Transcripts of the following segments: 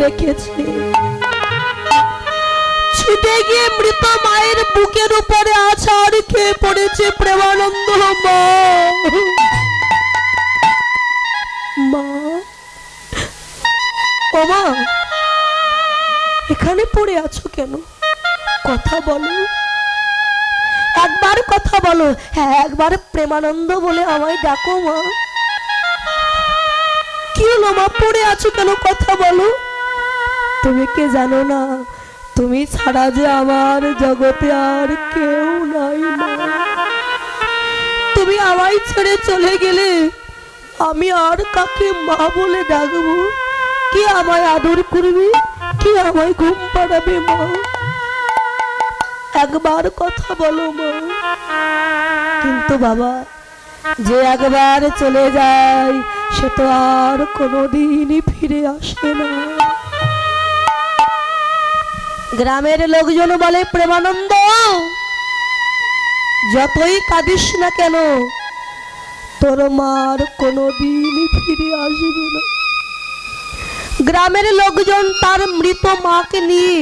দেখেছে। ছুটে গিয়ে মৃত মায়ের বুকের উপরে আছাড় খেয়ে পড়েছে প্রেমানন্দ মা। এখানে পড়ে আছো কেন? কথা বলো। একবার কথা বলো। হ্যাঁ একবার প্রেমানন্দ বলে আমায় ডাকো মা। কি হলো মা, পড়ে আছো কেন? কথা বলো। তুমি কে জানো না? তুমি ছাড়া যে আমার জগতে আর কেউ নাই তুমি আমায় ছেড়ে চলে গেলে আমি আর কাকে মা বলে ডাকবো? কি আমায় আদর করবে? কি আমায় ঘুম পাড়াবে মা? একবার কথা বলো মা। কিন্তু বাবা, যে একবার চলে যায়, সে তো আর কোনোদিনই ফিরে আসে না। গ্রামের লোকজন বলে, প্রেমানন্দ, যতই কাঁদিস না কেন, তোর মার কোনোদিনই ফিরে আসবে না। গ্রামের লোকজন তার মৃত মাকে নিয়ে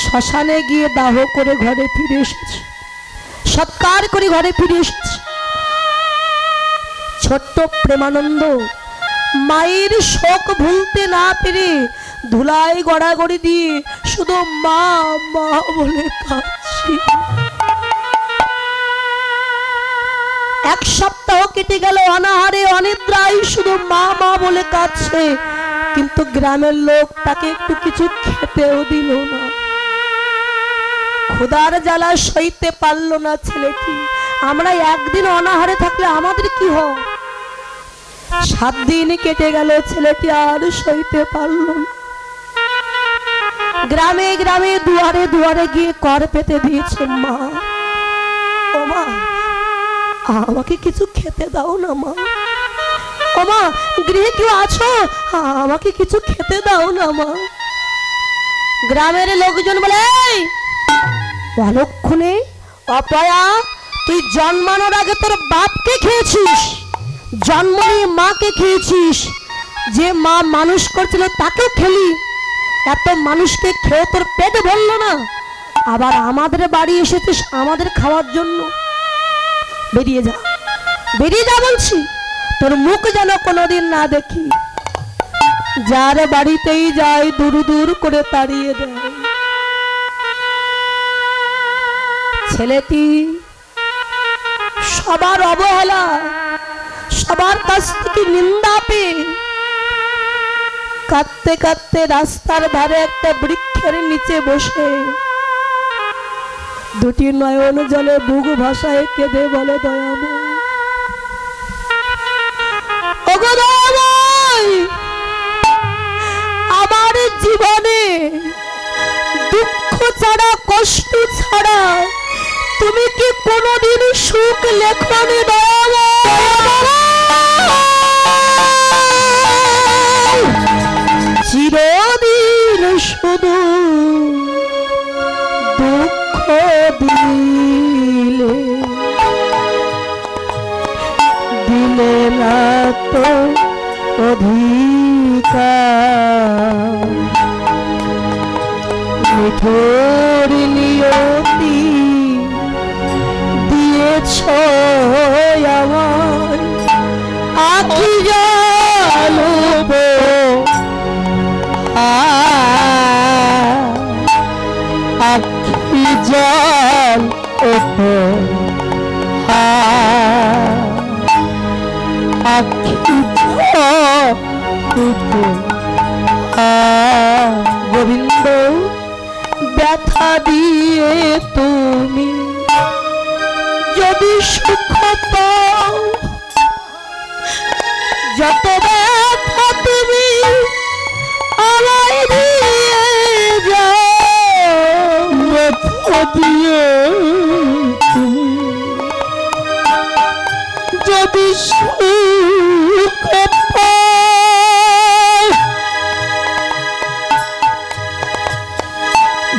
শ্মশানে গিয়ে দাহ করে ঘরে ফিরে এসেছে। সৎকার করে ঘরে ফিরে এসেছে। ছোট্ট প্রেমানন্দ মায়ের শোক ভুলতে না পেরে ধুলাই গড়াগড়ি দিয়ে শুধু মা মা বলে কাঁদছি। এক সপ্তাহ কেটে গেল, অনাহারে অনিদ্রায় শুধু মা মা বলে কাঁদছে। কিন্তু গ্রামের লোক তাকে একটু কিছু খেতেও দিল না। ক্ষুধার জ্বালা সইতে পারল না ছেলেটি। আমরা একদিন অনাহারে থাকলে আমাদের কি হয়? সাত দিন কেটে গেল, ছেলেটি আর সইতে পারল না। গ্রামে গ্রামে দুয়ারে দুয়ারে গিয়ে কর পেতে দিয়েছে মা। ও মা আমাকে কিছু খেতে দাও না মা। ও মা গৃহে কেউ আছো? আমাকে কিছু খেতে দাও না মা। গ্রামের লোকজন বলে "এই, অলক্ষণে অপয়া তুই জন্মানোর আগে তোর বাপকে খেয়েছিস জন্ম নিয়ে মাকে খেয়েছিস। যে মা মানুষ করছিল তাকে খেলি। এত মানুষকে খেয়ে তোর পেট ভরলো না? আবার আমাদের বাড়ি এসেছিস আমাদের খাওয়ার জন্য। বেরিয়ে যা। বেরিয়ে যা বলছি। তোর মুখ যেন কোনোদিন না দেখি। যার বাড়িতেই যাই দূর দূর করে তাড়িয়ে দেয়। ছেলেটি সবার অবহেলা সবার কাছ থেকে নিন্দা পেয়ে কাঁদতে কাঁদতে রাস্তার ধারে একটা বৃক্ষের নিচে বসে। দুটি নয়ন জলে বুক ভাষায় কেঁদে বলে দয়াময়। আমার জীবনে দুঃখ ছাড়া, কষ্ট ছাড়া তুমি কি কোনোদিন সুখ লেখনি চিরদিন শুধু দুঃখ দিলে দিলে না তো অধিকার। নিয়তি দিয়েছ জল আখি গোবিন্দ ব্যথা দিয়ে তুমি যদি সুখ পাও যদি সুখ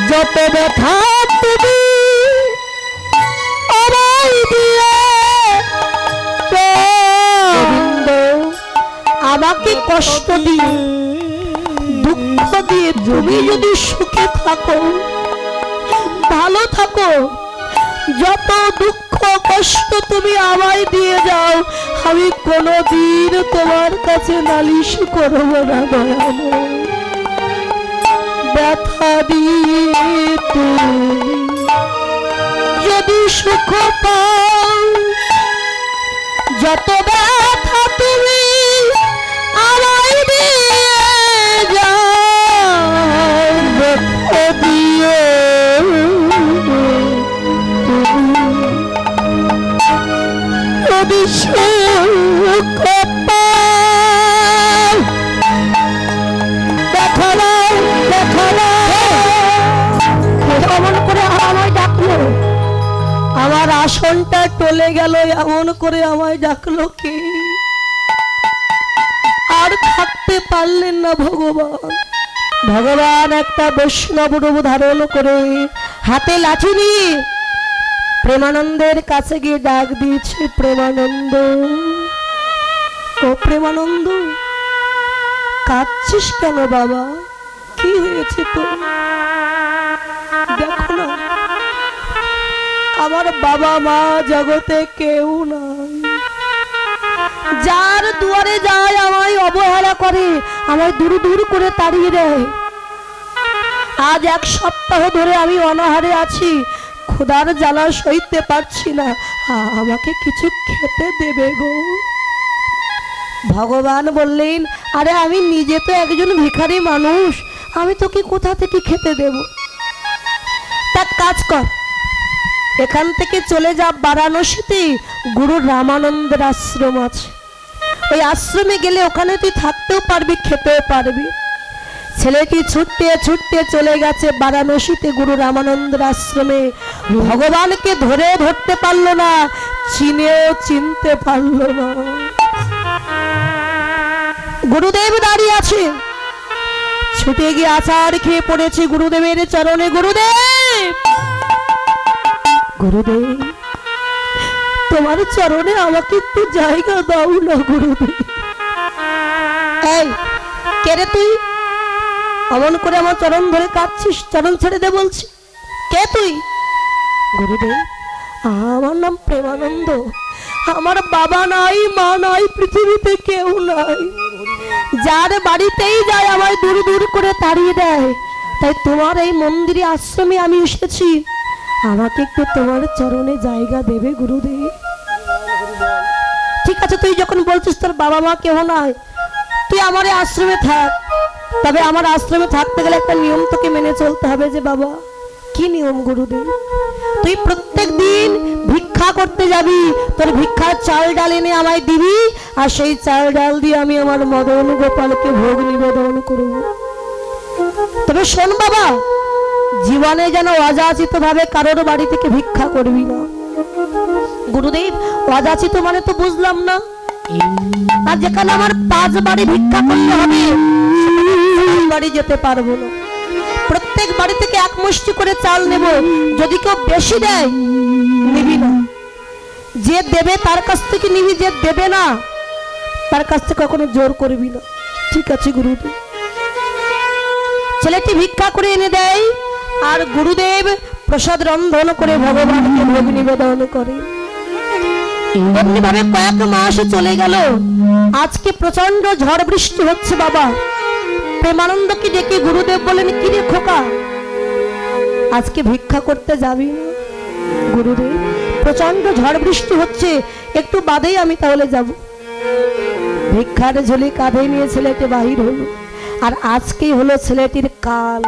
যত ব্যথা তুমি আমাকে কষ্ট দিয়ে দুঃখ দিয়ে তুমি যদি সুখে থাকো ভালো থাকো। যত দুঃখ, কষ্ট তুমি আমায় দিয়ে যাও আমি কোনোদিন তোমার কাছে নালিশ করব না, দয়ালো। ব্যথা দিয়ে যদি সুখ পাও, যত ব্যথা তুমি টলে গেল, এমন করে আমায় ডাকলো কে? আর থাকতে পারলেন না ভগবান। ভগবান একটা বৈষ্ণব রূপ ধারণ করে হাতে লাঠি নিয়ে প্রেমানন্দের কাছে গিয়ে ডাক দিয়েছে, প্রেমানন্দ, ও প্রেমানন্দ, কাঁদছিস কেন বাবা? কি হয়েছে তো আমার বাবা মা জগতে কেউ নাই। যার দুয়ারে যায় আমায় অবহেলা করে, আমায় দূর দূর করে তাড়িয়ে দেয়। আজ এক সপ্তাহ ধরে আমি অনাহারে আছি ক্ষুধার জ্বালা সইতে পারছি না। আমাকে কিছু খেতে দেবে গো। ভগবান বললেন, আরে আমি নিজে তো একজন ভিখারি মানুষ, আমি তোকে কোথা থেকে খেতে দেব? তার কাজ কর এখান থেকে চলে যা বারাণসীতে। গুরু রামানন্দের আশ্রম আছে। ওই আশ্রমে গেলে ওখানে তুই থাকতেও পারবি, খেতেও পারবি। ছেলেটি ছুটতে ছুটতে চলে গেছে বারাণসীতে গুরু রামানন্দের আশ্রমে। ভগবানকে ধরে ধরতে পারল না, চিনেও চিনতে পারল না। গুরুদেব দাঁড়িয়ে আছে। ছুটে গিয়ে আচার খেয়ে পড়েছে গুরুদেবের চরণে। গুরুদেব! গুরুদেব তোমার চরণে আমাকে একটু জায়গা দাও না গুরুদেব। এই কে রে তুই? অমন করে আমার চরণ ধরে কাঁদছিস চরণ ছেড়ে দে বলছি। কে তুই? গুরুদেব আমার নাম প্রেমানন্দ। আমার বাবা নাই মা নাই পৃথিবীতে কেউ নাই। যার বাড়িতেই যায় আমায় দূর দূর করে তাড়িয়ে দেয়। তাই তোমার এই মন্দিরে আশ্রমে আমি এসেছি। আমাকে একটু তোমার চরণে জায়গা দেবে গুরুদেব। ঠিক আছে, তুই যখন বলছিস তোর বাবা মা কেউ নাই, তুই আমার আশ্রমে থাক। তবে আমার আশ্রমে থাকতে গেলে একটা নিয়ম তোকে মেনে চলতে হবে যে, বাবা, কি নিয়ম গুরুদেব? তুই প্রত্যেক দিন ভিক্ষা করতে যাবি, তোর ভিক্ষার চাল ডাল এনে আমায় দিবি, আর সেই চাল ডাল দিয়ে আমি আমার মদন গোপালকে ভোগ নিবেদন করব। তবে শোন বাবা জীবনে যেন অযাচিত ভাবে কারোর বাড়ি থেকে ভিক্ষা করবি না। গুরুদেব, অযাচিত মানে তো বুঝলাম না। আর যেখানে আমার পাঁচ বাড়ি ভিক্ষা করতে হবে বাড়ি যেতে পারব না। প্রত্যেক বাড়ি থেকে এক মুষ্টি করে চাল নেব, যদি কেউ বেশি দেয়, নিবি না। যে দেবে তার কাছ থেকে নিবি, যে দেবে না, তার কাছ থেকে কখনো জোর করবি না। ঠিক আছে, গুরুদেব। ছেলেটি ভিক্ষা করে এনে দেয় আর গুরুদেব প্রসাদ রন্ধন করে ভগবানকে ভোগ নিবেদন করে কয়েক মাস চলে গেল। আজকে প্রচণ্ড ঝড় বৃষ্টি হচ্ছে বাবা। প্রেমানন্দকে ডেকে গুরুদেব বলেন, কি রে খোকা? আজকে ভিক্ষা করতে যাবি গুরুদেব প্রচণ্ড ঝড় বৃষ্টি হচ্ছে, একটু বাদেই আমি তাহলে যাব। ভিক্ষার ঝুলি কাঁধে নিয়ে ছেলেটি বাহির হলো। আর আজকেই হলো ছেলেটির কাল।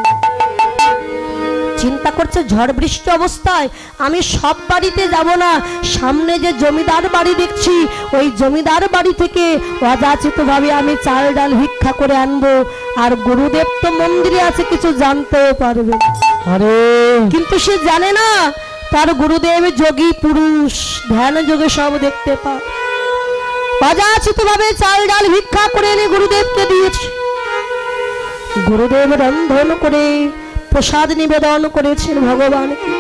চিন্তা করছে ঝড় বৃষ্টি অবস্থায় আমি সব বাড়িতে যাব না। সামনে যে জমিদার বাড়ি দেখছি ওই জমিদার বাড়ি থেকে অযাচিত ভাবে আমি চাল ডাল ভিক্ষা করে আনব। আর গুরুদেব তো মন্দিরে আছে কিছু জানতেও পারবে। আরে। কিন্তু সে জানে না তার গুরুদেব যোগী পুরুষ ধ্যান যোগে সব দেখতে পায়। অযাচিত ভাবে চাল ডাল ভিক্ষা করে এনে গুরুদেবকে দিয়েছে। গুরুদেব রন্ধন করে প্রসাদ নিবেদন করেছেন ভগবানকে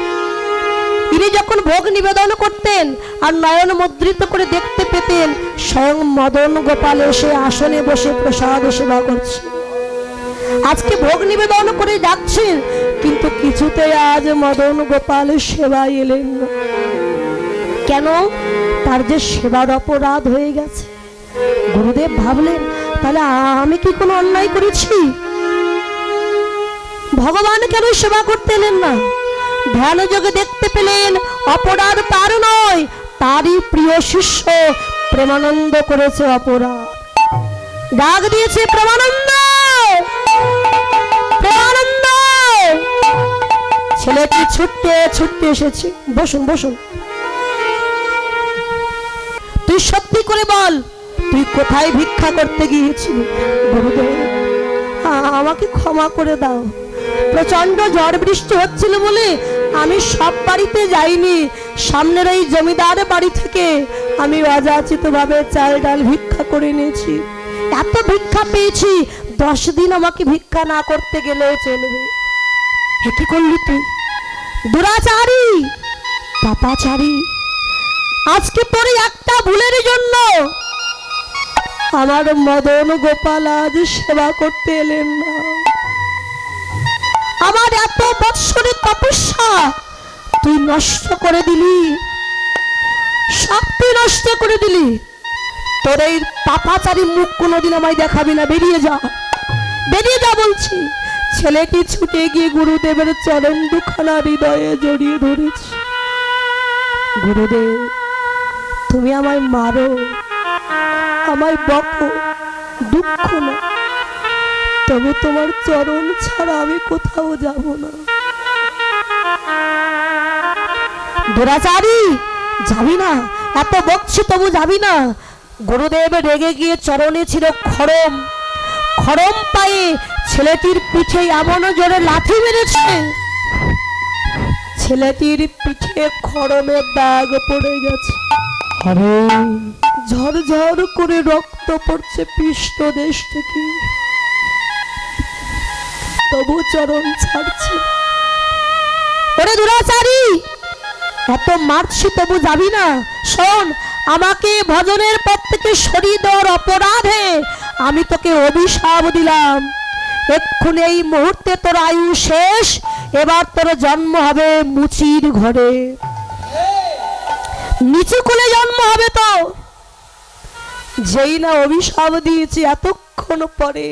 তিনি যখন ভোগ নিবেদন করতেন আর নয়ন মুদ্রিত করে দেখতে পেতেন, স্বয়ং মদন গোপাল এসে আসনে বসে প্রসাদ সেবা করছে। আজকে ভোগ নিবেদন করে যাচ্ছেন, কিন্তু কিছুতে আজ মদন গোপাল সেবা এলেন কেন? তার যে সেবার অপরাধ হয়ে গেছে। গুরুদেব ভাবলেন, তাহলে আমি কি কোনো অন্যায় করেছি? ভগবান কেন সেবা করতে এলেন না? ধ্যান যোগে দেখতে পেলেন অপরাধ তার নয়, তারই প্রিয় শিষ্য প্রেমানন্দ করেছে অপরাধ ডাক দিয়েছে, প্রেমানন্দ! প্রেমানন্দ! ছেলেটি ছুটতে ছুটতে এসেছে। বসুন বসুন। তুই সত্যি করে বল, তুই কোথায় ভিক্ষা করতে গিয়েছিলি? গুরুদেব আমাকে ক্ষমা করে দাও। প্রচণ্ড ঝড় বৃষ্টি হচ্ছিল বলে আমি সব বাড়িতে যাইনি। সামনের এই জমিদার বাড়ি থেকে আমি অযাচিত ভাবে চাল ডাল ভিক্ষা করে নিয়েছি এত ভিক্ষা পেয়েছি, দশ দিন আমাকে ভিক্ষা না করতে গেলেও চলবে। এ কি করলি তুই? দুরাচারী! পাপাচারী! আজকে পরে একটা ভুলের জন্য আমার মদন গোপাল আজ সেবা করতে এলেন না। আমার এত বৎসরের তপস্যা তুই নষ্ট করে দিলি। তুই নষ্ট করে দিলি। তোর এই পাপাচারী মুখ কোনোদিন আমায় দেখাবি না। বেরিয়ে যা। বেরিয়ে যা বলছি। ছেলেটি ছুটে গিয়ে গুরুদেবের চরণ দুখানা হৃদয়ে জড়িয়ে ধরেছে। গুরুদেব, তুমি আমায় মারো। আমায় বকো। দুঃখ না। তবে তোমার চরণ ছাড়া আমি কোথাও যাব না। দুরাচারী যাবি না? এত বকছি তবু যাবি না? গুরুদেব রেগে গিয়ে চরণে ছিল খড়ম। খড়ম পায়ে ছেলেটির পিঠে এমন জোরে লাথি মেরেছে। ছেলেটির পিঠে খড়মের দাগ পড়ে গেছে। ঝরঝর করে রক্ত পড়ছে পৃষ্ঠ দেশ থেকে। তবু চরণ ছাড়ছে। ওরে দুরাচারী, এত মারছি তবু যাবি না। শোন, আমাকে ভজনের পথ থেকে সরিয়ে দেওয়ার অপরাধে আমি তোকে অভিশাপ দিলাম। এক্ষুনি এই মুহূর্তে তোর আয়ু শেষ, এবার তোর জন্ম হবে মুচির ঘরে। নিচু কোলে জন্ম হবে তো। যেই না অভিশাপ দিয়েছি এতক্ষণ পরে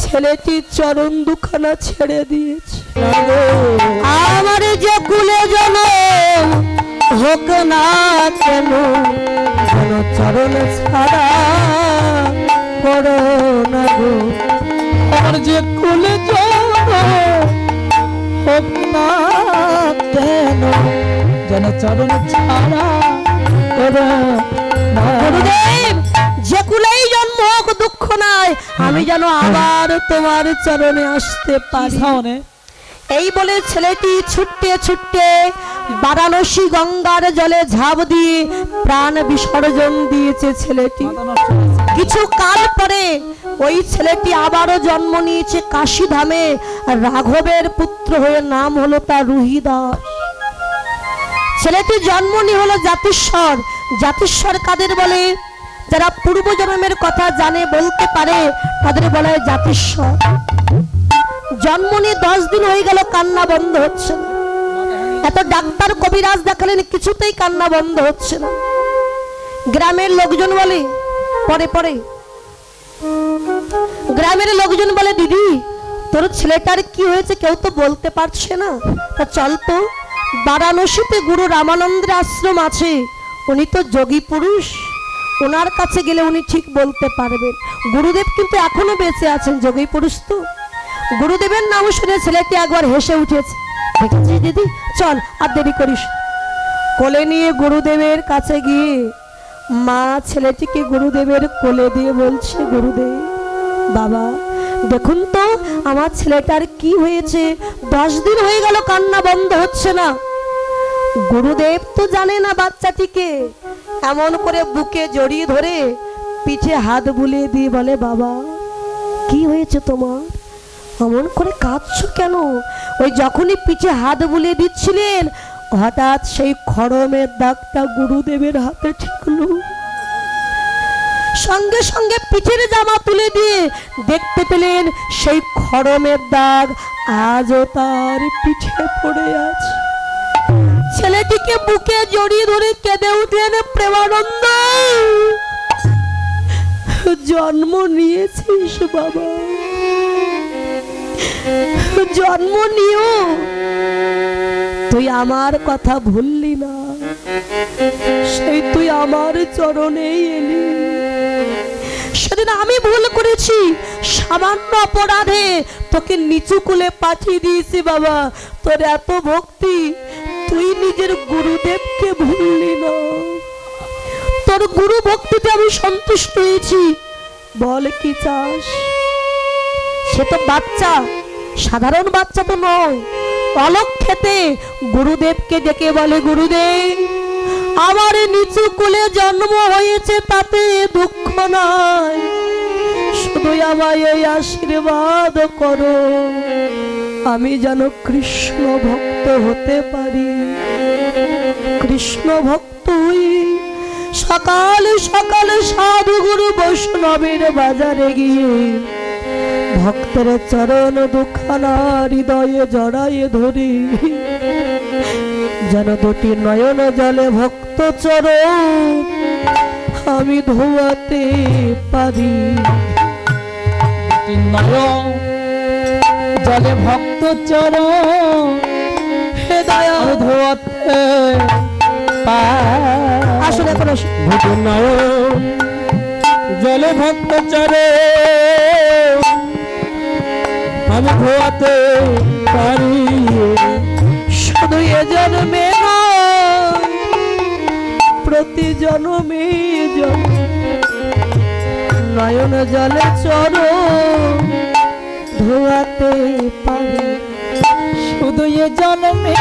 ছেলেটি চরণ দুখানা ছেড়ে দিয়েছে আমার যে কুলে জন হোক না কেন চরণ ছাড়া করো না গো আমার যে কুলে হোক না কেন, যেন চরণ ছাড়া করো। গুরুদেব যে কুলেই জন্ম হোক দুঃখ নাই। আমি যেন আবার তোমার চরণে আসতে পারি। এই বলে ছেলেটি ছুটতে ছুটতে বারাণসী গঙ্গার জলে ঝাঁপ দিয়ে প্রাণ বিসর্জন দিয়েছে ছেলেটি। কিছু কাল পরে ওই ছেলেটি আবারও জন্ম নিয়েছে কাশীধামে। রাঘবের পুত্র হয়ে নাম হলো তার রুহিদাস। ছেলেটি জন্ম নিয়ে হলো জাতিস্বর। জাতিস্বর কাদের বলে? যারা পূর্বজন্মের কথা জানে, বলতে পারে, তাদের বলা হয় জাতিস্বর। জন্ম নিয়ে দশ দিন হয়ে গেল, কান্না বন্ধ হচ্ছে না। এত ডাক্তার, কবিরাজ দেখালেন, কিছুতেই কান্না বন্ধ হচ্ছে না। গ্রামের লোকজন বলে, পরে পরে। গ্রামের লোকজন বলে, দিদি, তোর ছেলেটার কি হয়েছে কেউ তো বলতে পারছে না। তা চল তো, বারাণসীতে গুরু রামানন্দের আশ্রম আছে। উনি তো যোগী পুরুষ। ওনার কাছে গেলে উনি ঠিক বলতে পারবেন। গুরুদেব কিন্তু এখনও বেঁচে আছেন, যোগী পুরুষ তো। গুরুদেবের নাম শুনে ছেলেটি একবার হেসে উঠেছে। দিদি, চল আর দেরি করিস। কোলে নিয়ে গুরুদেবের কাছে গিয়ে মা ছেলেটিকে গুরুদেবের কোলে দিয়ে বলছে, গুরুদেব, বাবা, দেখুন তো, আমার ছেলেটার কি হয়েছে? দশ দিন হয়ে গেল কান্না বন্ধ হচ্ছে না। গুরুদেব তো জানে না বাচ্চাটিকে। এমন করে বুকে জড়িয়ে ধরে পিঠে হাত বুলিয়ে দিয়ে বলে, বাবা, কি হয়েছে তোমার? অমন করে কাঁদছো কেন? ওই যখনই পিঠে হাত বুলিয়ে দিচ্ছিলেন, হঠাৎ সেই খড়মের দাগটা গুরুদেবের হাতে ঠেকলো। সঙ্গে সঙ্গে পিঠের জামা তুলে দিয়ে দেখতে পেলেন সেই খরমের দাগ আজও তার পিঠে পড়ে আছে। ছেলেটিকে বুকে জড়িয়ে ধরে কেঁদে উঠলেন প্রেমানন্দ। জন্ম নিয়েছিস বাবা। জন্ম নিও। তুই আমার কথা ভুললি না। সেই তুই আমার চরণেই এলি। সেদিন আমি ভুল করেছি। সামান্য অপরাধে তোকে নিচু কুলে পাঠিয়ে দিয়েছি বাবা। তোর এত ভক্তি তুই নিজের গুরুদেবকে ভুললি না। তোর গুরু ভক্তিতে আমি সন্তুষ্ট হয়েছি। বল কি চাস? সে তো বাচ্চা, সাধারণ বাচ্চা তো নয়। অলক খেতে গুরুদেবকে ডেকে বলে, গুরুদেব, আমার নিচু কুলে জন্ম হয়েছে, তাতে দুঃখ নাই। শুধু আমায় এই আশীর্বাদ করো। আমি যেন কৃষ্ণ ভক্ত হতে পারি। কৃষ্ণ ভক্ত হই সকালে সকালে সাধু গুরু বৈষ্ণবের বাজারে গিয়ে ভক্তের চরণ দুখানা হৃদয়ে জড়ায়ে ধরি। যেন দুটি নয়ন জলে ভক্ত চরণ আমি ধোয়াতে পারি। জলে ভক্ত চরণ, হে দয়া ধোয়াতে আসলে জলে ভক্ত চরে আমি ধোয়াতে পারি শুধু এ জন্মে প্রতি জন্মে নয়ন জলে চর ধোয়াতে পারি। শুধু এ জন্মে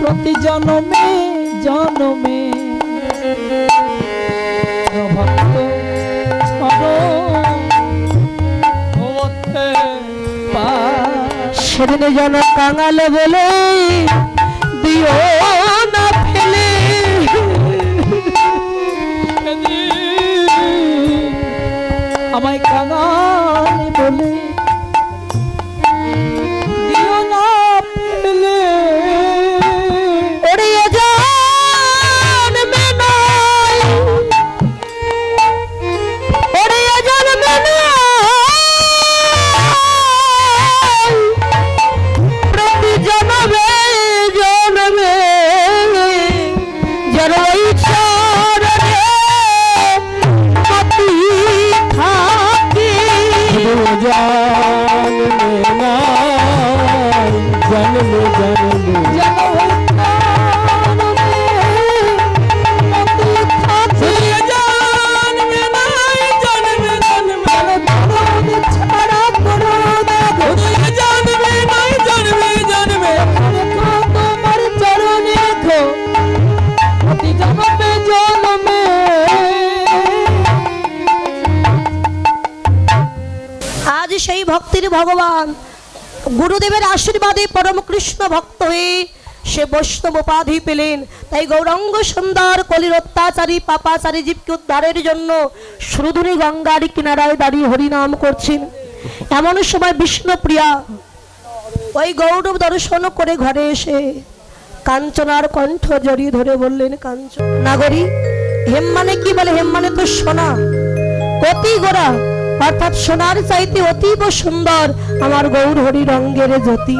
প্রতি জনমে। জনমে ভক্ত। সেদিনে যেন কাঙালে বলে দিও না ফেলে। আমায় কাঙালি ভক্তির ভগবান। গুরুদেবের আশীর্বাদে পরম কৃষ্ণ ভক্ত হয়ে সে বৈষ্ণব উপাধি পেলেন। তাই গৌরাঙ্গ সুন্দর কলির অত্যাচারী পাপাচারী জীবকে উদ্ধারের জন্য সুরধুনী গঙ্গার কিনারায় দাঁড়িয়ে হরিনাম করছেন। এমন সময় বিষ্ণুপ্রিয়া ওই গৌরব দর্শন করে ঘরে এসে কাঞ্চনার কণ্ঠ জড়িয়ে ধরে বললেন, কাঞ্চন নাগরী হেম মানে কি বলে? হেম মানে তো সোনা। অতি গোরা অর্থাৎ সোনার চাইতে অতীব সুন্দর আমার গৌর হরি রঙ্গের জ্যোতি।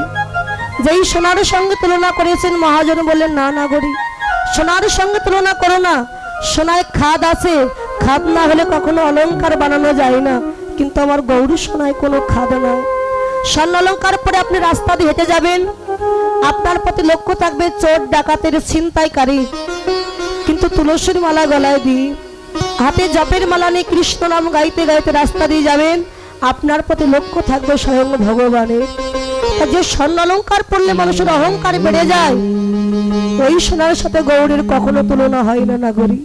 যেই সোনার সঙ্গে তুলনা করেছেন মহাজন বললেন, না না গরি, সোনার সঙ্গে তুলনা করো না। সোনায় খাদ আছে, খাদ না হলে কখনো অলংকার বানানো যায় না। কিন্তু আমার গৌর সোনায় কোনো খাদ নাই। স্বর্ণ অলংকার পরে আপনি রাস্তা দিয়ে হেঁটে যাবেন। আপনার প্রতি লক্ষ্য থাকবে চোর, ডাকাতের ছিনতাইকারী। কিন্তু তুলসীর মালা গলায় দিই হাতে জপের মালা নিয়ে কৃষ্ণ নাম গাইতে গাইতে রাস্তা দিয়ে যাবেন আপনার প্রতি লক্ষ্য থাকবে স্বয়ং ভগবানের যে স্বর্ণ অলঙ্কার পড়লে মানুষের অহংকার বেড়ে যায় ওই সোনার সাথে গৌরের কখনো তুলনা হয় না নাগরী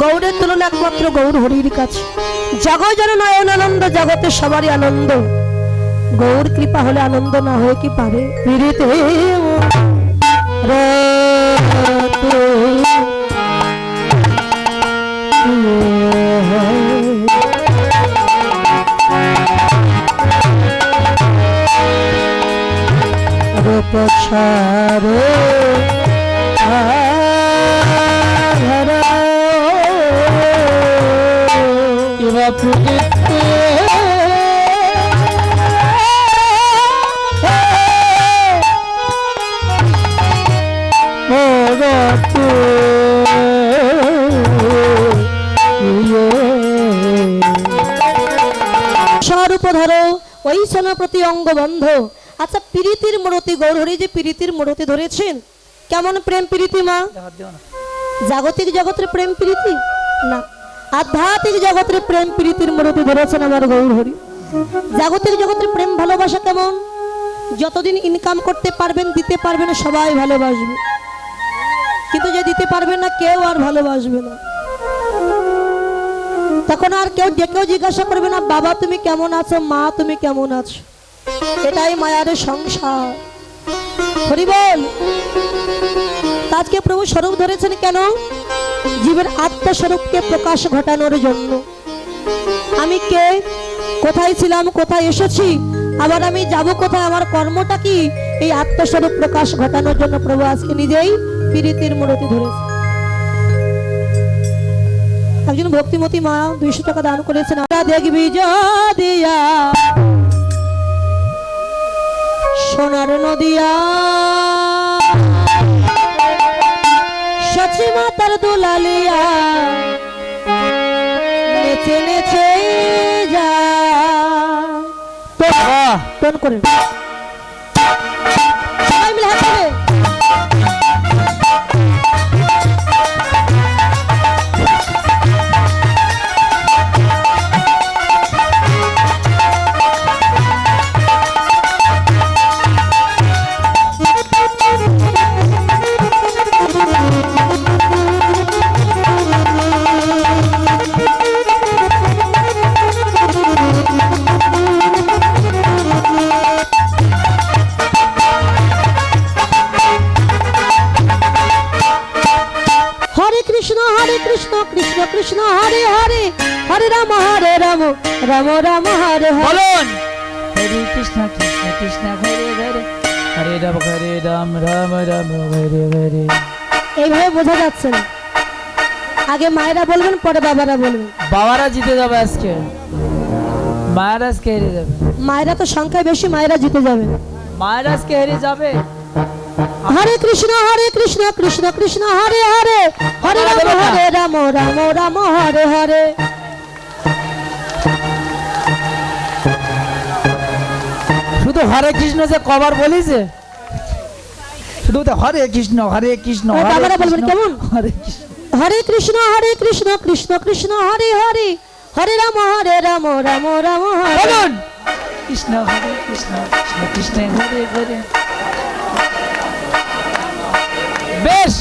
গৌরের তুলনা একমাত্র গৌর হরির কাছে জগৎ যেন নয়ন আনন্দ জগতে সবারই আনন্দ গৌর কৃপা হলে আনন্দ না হয়ে কি পারে প্রীতি প্রকৃতি মগতে স্বরূপ ধরো ওই প্রতি অঙ্গ বন্ধ আচ্ছা প্রীতির মূরতি গৌরহরি যে প্রীতির মূরতি ধরেছেন কেমন প্রেম প্রীতি মা? জাগতিক জগতের প্রেম প্রীতি? না। আধ্যাত্মিক জগতের প্রেম প্রীতির মূরতি ধরেছেন আমার গৌরহরি। জাগতিক জগতের প্রেম ভালোবাসা কেমন? যতদিন ইনকাম করতে পারবেন দিতে পারবেন সবাই ভালোবাসবে। কিন্তু যে দিতে পারবেন না কেউ আর ভালোবাসবে না। তখন আর কেউ ডেকেও জিজ্ঞাসা করবে না বাবা তুমি কেমন আছো? মা তুমি কেমন আছো? এটাই মায়ার সংসার। হরি বল আজকে প্রভু স্বরূপ ধরেছেন কেন? জীবের আত্মস্বরূপকে প্রকাশ ঘটানোর জন্য। আমি কে? কোথায় ছিলাম? কোথায় এসেছি? আবার আমি যাব কোথায়? আমার কর্মটা কি? এই আত্মস্বরূপ প্রকাশ ঘটানোর জন্য প্রভু আজকে নিজেই প্রীতির মূরতি ধরেছে একজন ভক্তিমতী মা দুইশো টাকা দান করেছেন। দেখবি দিয়া মাতার দুলালিয়া। নেচে নেচে যা। তোর করে। কৃষ্ণ কৃষ্ণ কৃষ্ণ হরে হরে হরে রাম হরে রাম রাম রাম হরে হরে। বলুন। হরে কৃষ্ণ কৃষ্ণ কৃষ্ণ হরে হরে হরে রাম হরে রাম রাম রাম হরে হরে। এইভাবে বোঝা যাচ্ছে না। আগে মায়েরা বলবেন পরে বাবারা বলবেন। বাবারা জিতে যাবে আজকে। মায়ের আজকে হেরে যাবে। মায়েরা তো সংখ্যায় বেশি মায়েরা জিতে যাবে। মায়ের আজকে হেরে যাবে। হরে কৃষ্ণ হরে কৃষ্ণ কৃষ্ণ কৃষ্ণ হরে হরে। হরে রাম হরে রাম রাম রাম হরে হরে। শুধু হরে কৃষ্ণ যে কবার বলিছে? শুধু তো হরে কৃষ্ণ হরে কৃষ্ণ বাবারা বলবেন কেমন? হরে কৃষ্ণ। হরে কৃষ্ণ হরে কৃষ্ণ কৃষ্ণ কৃষ্ণ হরে হরে। হরে রাম হরে রাম রাম রাম হরে। কৃষ্ণ হরে কৃষ্ণ কৃষ্ণ কৃষ্ণ হরে হরে। বেশ।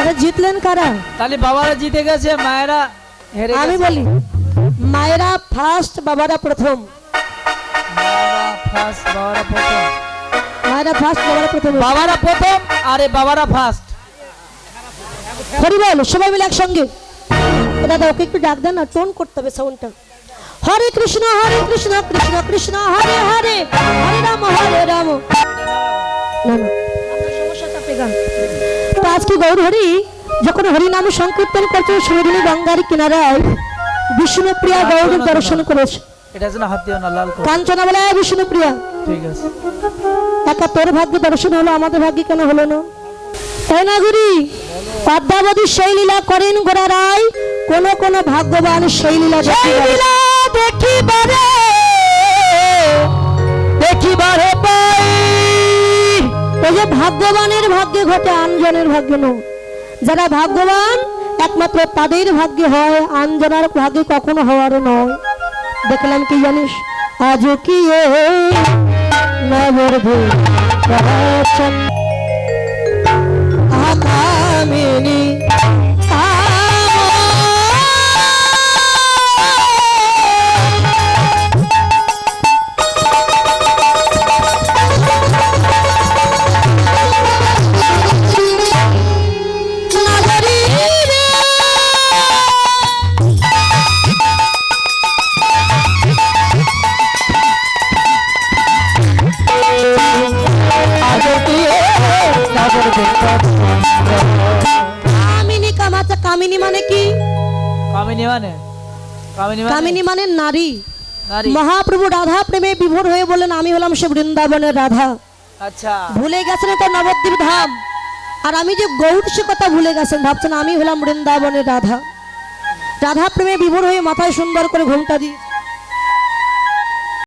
আরে জিতলেন কারা? তাহলে বাবারা জিতে গেছে মায়েরা হেরে আমি বলি মায়েরা ফার্স্ট বাবারা প্রথম। ফার্স্ট বাবারা প্রথম। মায়েরা ফার্স্ট বাবারা প্রথম। বাবারা প্রথম আরে বাবারা ফার্স্ট হরি বল সবাই মিলে একসঙ্গে। দাদা ওকে একটু ডাক দেন না টোন করতে হবে সাউন্ডটা হরে কৃষ্ণ হরে কৃষ্ণ কৃষ্ণ কৃষ্ণ হরে হরে। হরে রাম হরে রাম। না না। আপনার সমস্যাটা আপনি গান। তো আজকে গৌর হরি যখন হরি নাম সংকীর্তন করছে সুরদিনী গঙ্গার কিনারায় বিষ্ণুপ্রিয়া গৌর দর্শন করেছে। কাঞ্চনা বলে বিষ্ণুপ্রিয়া। ঠিক আছে। একা তোর ভাগ্য দর্শন হলো আমাদের ভাগ্যে কেন হলো না? তাই না গুরি? পদ্মাবতী সেই লীলা করেন গোরা রায়। কোন কোন ভাগ্যবান সেই লীলা দেখিবারে দেখিবারে পাই। যে ভাগ্যবানের ভাগ্যে ঘটে আনজনের ভাগ্যে নয়। যারা ভাগ্যবান, একমাত্র তাদের ভাগ্যে হয়, আনজনার ভাগ্যে কখনো হওয়ার নয়। দেখলাম কি জানিস? আজ কি কামিনী মানে নারী। মহাপ্রভু রাধা প্রেমে বিভোর হয়ে বলেন আমি হলাম সে বৃন্দাবনের রাধা। আচ্ছা। ভুলে গেছেন তো নবদ্বীপ ধাম। আর আমি যে গৌর সে কথা ভুলে গেছেন ভাবছেন আমি হলাম বৃন্দাবনের রাধা। রাধা প্রেমে বিভোর হয়ে মাথায় সুন্দর করে ঘুমটা দিয়ে